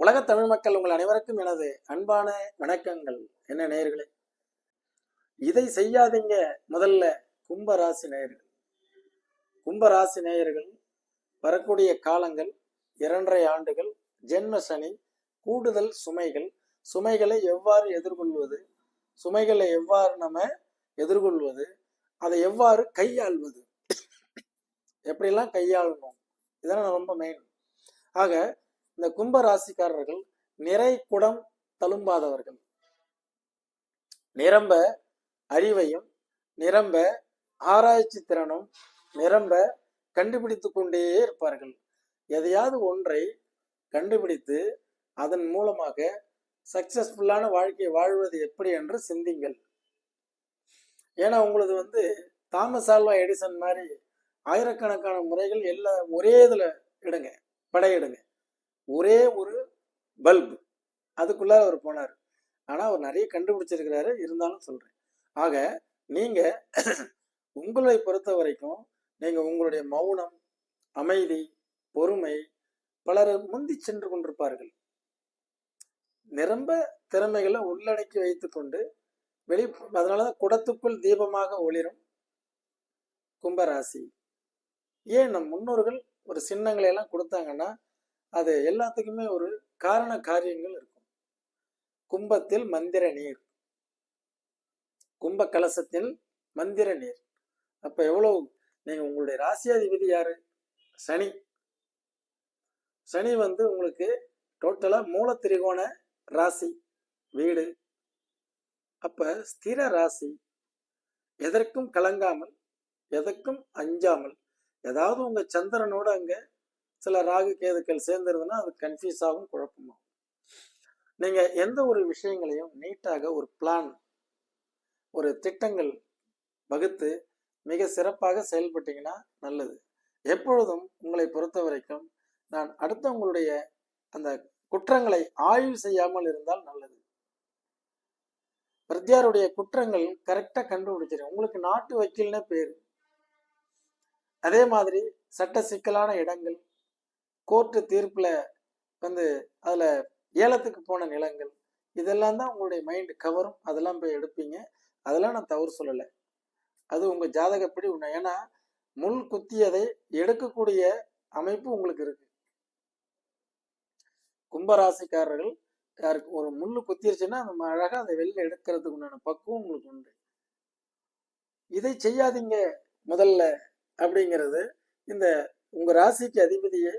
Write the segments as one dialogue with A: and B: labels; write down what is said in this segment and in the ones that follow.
A: உலக தமிழ் மக்கள் உங்கள் அனைவருக்கும் எனது அன்பான வணக்கங்கள். என்ன நேயர்களே? இதை செய்யாதீங்க முதல்ல கும்பராசி நேயர்கள். கும்பராசி நேயர்கள் வரக்கூடிய காலங்கள் இரண்டரை ஆண்டுகள் ஜென்ம சனி கூடுதல் சுமைகள். சுமைகளை எவ்வாறு எதிர்கொள்வது? சுமைகளை எவ்வாறு நம்ம எதிர்கொள்வது? அதை எவ்வாறு கையாள்வது? எப்படிலாம் கையாளணும்? இதெல்லாம் ரொம்ப மெயின் ஆக இந்த கும்ப ராசிக்காரர்கள் நிறை குடம் தழும்பாதவர்கள். நிரம்ப அறிவையும் நிரம்ப ஆராய்ச்சி திறனும் நிரம்ப கண்டுபிடித்து கொண்டே இருப்பார்கள். எதையாவது ஒன்றை கண்டுபிடித்து அதன் மூலமாக சக்சஸ்ஃபுல்லான வாழ்க்கையை வாழ்வது எப்படி என்று சிந்திங்கள். ஏன்னா உங்களது வந்து தாமஸ் ஆல்வா எடிசன் மாதிரி ஆயிரக்கணக்கான முறைகள் எல்லா ஒரே இதில் இடுங்க படையிடுங்க. ஒரே ஒரு பல்பு. அதுக்குள்ள அவர் போனார். ஆனால் அவர் நிறைய கண்டுபிடிச்சிருக்கிறாரு. இருந்தாலும் சொல்கிறேன் ஆக நீங்கள் உங்களை பொறுத்த வரைக்கும் நீங்கள் உங்களுடைய மௌனம் அமைதி பொறுமை பலர் முந்தி சென்று கொண்டிருப்பார்கள். நிரம்ப திறமைகளை உள்ளடக்கி வைத்துக்கொண்டு வெளி அதனால தான் குடத்துக்குள் தீபமாக ஒளிரும் கும்பராசி. ஏன் நம் முன்னோர்கள் ஒரு சின்னங்களை எல்லாம் கொடுத்தாங்கன்னா அது எல்லாத்துக்குமே ஒரு காரண காரியங்கள் இருக்கும். கும்பத்தில் மந்திர நீர். கும்ப கலசத்தில் மந்திர நீர். அப்ப எவ்வளவு நீங்க உங்களுடைய ராசியாதிபதி யாரு? சனி. சனி வந்து உங்களுக்கு டோட்டலா மூல திரிகோண ராசி வீடு. அப்ப ஸ்திர ராசி எதற்கும் கலங்காமல் எதற்கும் அஞ்சாமல் ஏதாவது உங்க சந்திரனோட அங்க சில ராகு கேதுக்கள் சேர்ந்துருதுன்னா அது கன்ஃபியூஸ் ஆகும் குழப்பமாகும். நீங்க எந்த ஒரு விஷயங்களையும் நீட்டாக ஒரு பிளான் ஒரு திட்டங்கள் வகுத்து மிக சிறப்பாக செயல்பட்டீங்கன்னா நல்லது. எப்பொழுதும் உங்களை பொறுத்த வரைக்கும் நான் அடுத்தவங்களுடைய அந்த குற்றங்களை ஆய்வு செய்யாமல் இருந்தால் நல்லது. பிரத்யாருடைய குற்றங்கள் கரெக்டா கண்டுபிடிச்சிடும் உங்களுக்கு நாட்டு வக்கீல்னே பேர். அதே மாதிரி சட்ட சிக்கலான இடங்கள் கோர்ட்டு தீர்ப்பில் வந்து அதில் ஏலத்துக்கு போன நிலங்கள் இதெல்லாம் தான் உங்களுடைய மைண்ட் கவரும் அதெல்லாம் போய் எடுப்பீங்க. அதெல்லாம் நான் தவறு சொல்லலை. அது உங்கள் ஜாதகப்படி உண்மை. ஏன்னா முள் குத்தியதை எடுக்கக்கூடிய அமைப்பு உங்களுக்கு இருக்கு. கும்பராசிக்காரர்கள் யாருக்கு ஒரு முள் குத்திருச்சுன்னா அந்த அழகாக அதை வெளில எடுக்கிறதுக்கு உண்டான பக்குவம் உங்களுக்கு உண்டு. இதை செய்யாதீங்க முதல்ல அப்படிங்கிறது இந்த உங்கள் ராசிக்கு அதிபதியை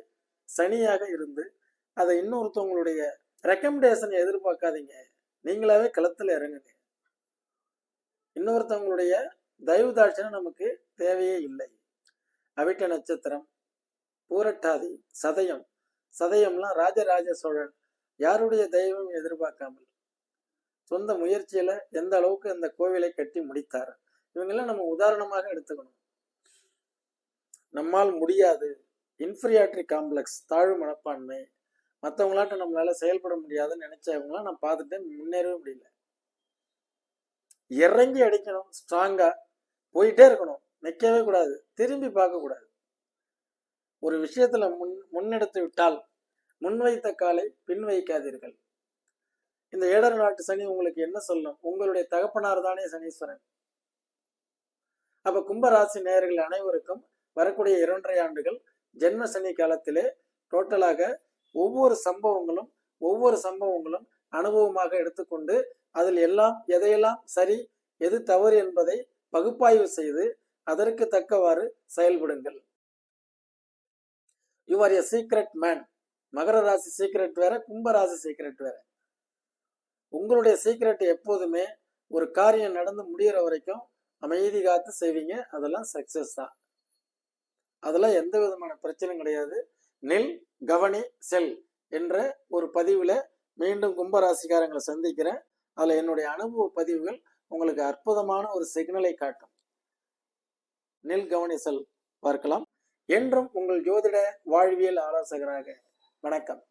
A: சனியாக இருந்து அதை இன்னொருத்தவங்களுடைய ரெக்கமெண்டேஷன் எதிர்பார்க்காதீங்க. நீங்களாவே களத்துல இறங்குங்க. இன்னொருத்தவங்களுடைய தயவு தாட்சணம் நமக்கு தேவையே இல்லை. அவிட்ட நட்சத்திரம் பூரட்டாதி சதயம். சதயம்லாம் ராஜராஜ சோழன். யாருடைய தெய்வம் எதிர்பார்க்காமல்? சொந்த முயற்சியில எந்த அளவுக்கு அந்த கோவிலை கட்டி முடித்தார்? இவங்கெல்லாம் நம்ம உதாரணமாக எடுத்துக்கணும். நம்மால் முடியாது. இன்ஃபீரியாட்ரி காம்ப்ளெக்ஸ் தாழ்வு மனப்பான்மை. மற்றவங்களாட்ட நம்மளால செயல்பட முடியாதுன்னு நினைச்சவங்களாம் நான் பார்த்துட்டேன் முன்னேறவே முடியல. இறங்கி அடிக்கணும் ஸ்ட்ராங்கா போயிட்டே இருக்கணும். நிற்கவே கூடாது திரும்பி பார்க்கக்கூடாது ஒரு விஷயத்துல முன் முன்னெடுத்து விட்டால் முன்வைத்த காலை பின் வைக்காதீர்கள் இந்த ஏடர் நாட்டு சனி உங்களுக்கு என்ன சொல்லும்? உங்களுடைய தகப்பனார் தானே சனீஸ்வரன். அப்ப கும்பராசி நேயர்கள் அனைவருக்கும் வரக்கூடிய இரண்டரை ஆண்டுகள் ஜென்ம சனி காலத்திலே டோட்டலாக ஒவ்வொரு சம்பவங்களும் ஒவ்வொரு சம்பவங்களும் அனுபவமாக எடுத்துக்கொண்டு அதில் எல்லாம் எதையெல்லாம் சரி எது தவறு என்பதை பகுப்பாய்வு செய்து அதற்கு தக்கவாறு செயல்படுங்கள். You are a secret man மகர ராசி சீக்ரெட் வேற கும்ப ராசி சீக்ரெட் வேற. உங்களுடைய சீக்ரெட் எப்போதுமே ஒரு காரியம் நடந்து முடிகிற வரைக்கும் அமைதி காத்து செய்வீங்க. அதெல்லாம் சக்சஸ் தான். அதெல்லாம் எந்த விதமான பிரச்சனையும் கிடையாது. நெல் கவனி செல் என்ற ஒரு பதிவில் மீண்டும் கும்பராசிக்காரங்களை சந்திக்கிறேன். அதில் என்னுடைய அனுபவ பதிவுகள் உங்களுக்கு அற்புதமான ஒரு சிக்னலை காட்டும். நெல் கவனி செல் பார்க்கலாம். என்றும் உங்கள் ஜோதிட வாழ்வியல் ஆலோசகராக வணக்கம்.